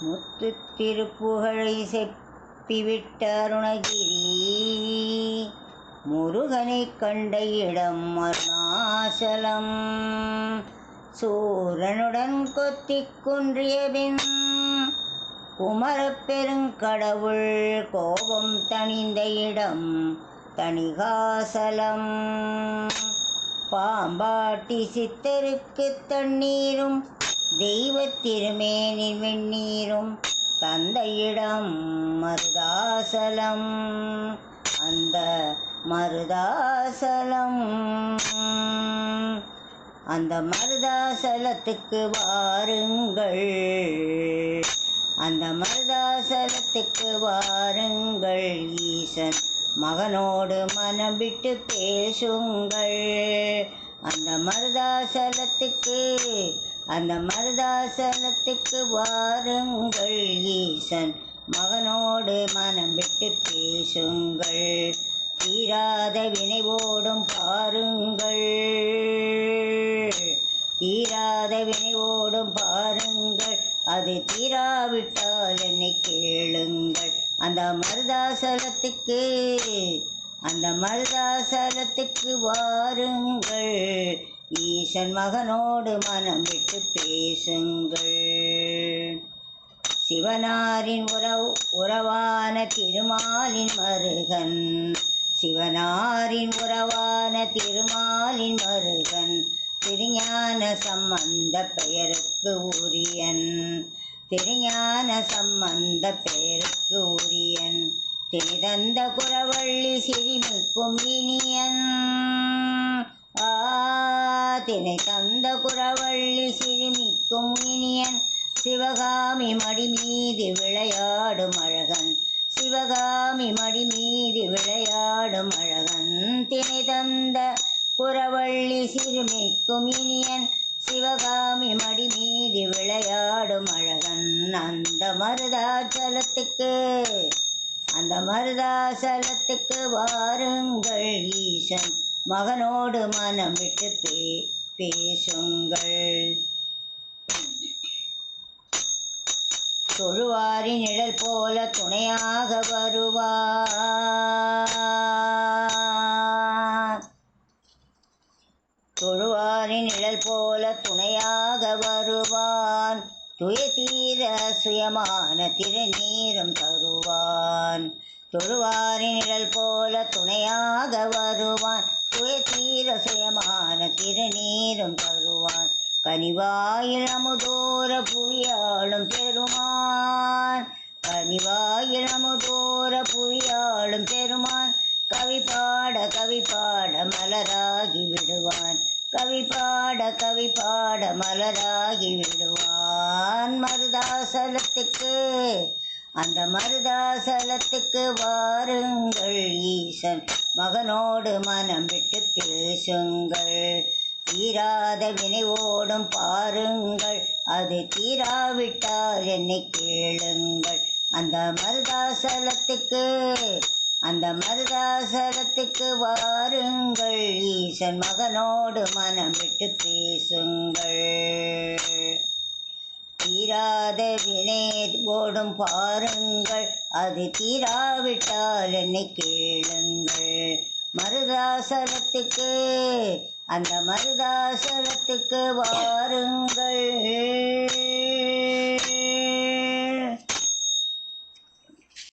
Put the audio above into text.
முத்து திருப்புகழை செப்பிவிட்ட அருணகிரி முருகனை கண்ட இடம் அருணாசலம். சூரனுடன் கொத்தி குன்றியபின் குமரப்பெருங்கடவுள் கோபம் தணிந்த இடம் தணிகாசலம். பாம்பாட்டி சித்தருக்கு தண்ணீரும் தெய்வத் திருமேனின் வெந்நீரும் தந்தையிடம் மருதாசலம். அந்த மருதாசலம். அந்த மருதாசலத்துக்கு வாருங்கள். அந்த மருதாசலத்துக்கு வாருங்கள். ஈசன் மகனோடு மனம் விட்டு பேசுங்கள். அந்த மருதாசலத்துக்கு அந்த மருதாசலத்துக்கு வாருங்கள் ஈசன். மகனோடு மனம் விட்டு பேசுங்கள். தீராத வினைவோடும் பாருங்கள். தீராத வினைவோடும் பாருங்கள். அது தீராவிட்டால் என்னை கேளுங்கள். அந்த மருதாசலத்துக்கு அந்த மருதாசலத்துக்கு வாருங்கள். ஈசன் மகனோடு மனம் விட்டு பேசுங்கள். சிவனாரின் உறவு உறவான திருமாலின் மருகன். சிவனாரின் உறவான திருமாலின் மருகன். திருஞான சம்பந்த பெயருக்கு உரியன். திருஞான சம்பந்த பெயருக்கு உரியன். திணிதந்த குறவள்ளி சிரிமிக்கும் இனியன். தினை தந்த குறவள்ளி சிறுமிக்கும் இனியன். சிவகாமி மடி மீது விளையாடும் அழகன். சிவகாமி மடி மீது விளையாடும் அழகன். தினை தந்த குறவள்ளி சிறுமிக்கும் இனியன். சிவகாமி மடி மீது விளையாடும் அழகன். அந்த மருதாச்சலத்துக்கு அந்த மருதாசலத்துக்கு வாருங்கள் ஈசன். மகனோடு மனமிட்டு பே பேசுங்கள். தொழுவாரின் நிழல் போல துணையாக வருவார். தொழுவாரின் நிழல் போல துணையாக வருவான். துய தீர சுயமான திருநீரும் தருவான். தொழுவாரின் நிழல் போல துணையாக வருவான். துய தீர சுயமான திருநீரும் தருவான் கனிவாயில் அமுதோர புவியாளும் பெருமான். கனிவாயில் அமுதோர புவியாளும் பெருமான். கவி பாட கவி பாட மலராகி விடுவான். கவி பாட கவி பாட மலராகி விடுவான் மருதாசலத்துக்கு. அந்த மருதாசலத்துக்கு வாருங்கள் ஈசன். மகனோடு மனம் விட்டு பேசுங்கள். தீராத வினைவோடும் பாருங்கள். அது தீராவிட்டால் என்னை கேளுங்கள். அந்த மருதாசலத்துக்கு அந்த மருதாசலத்துக்கு வாருங்கள் ஈசன். மகனோடு மனம் விட்டு பேசுங்கள். தீராத வினை ஓடும் பாருங்கள். அது தீராவிட்டால் என்னை கேளுங்கள். மருதாசலத்துக்கு அந்த மருதாசலத்துக்கு வாருங்கள்.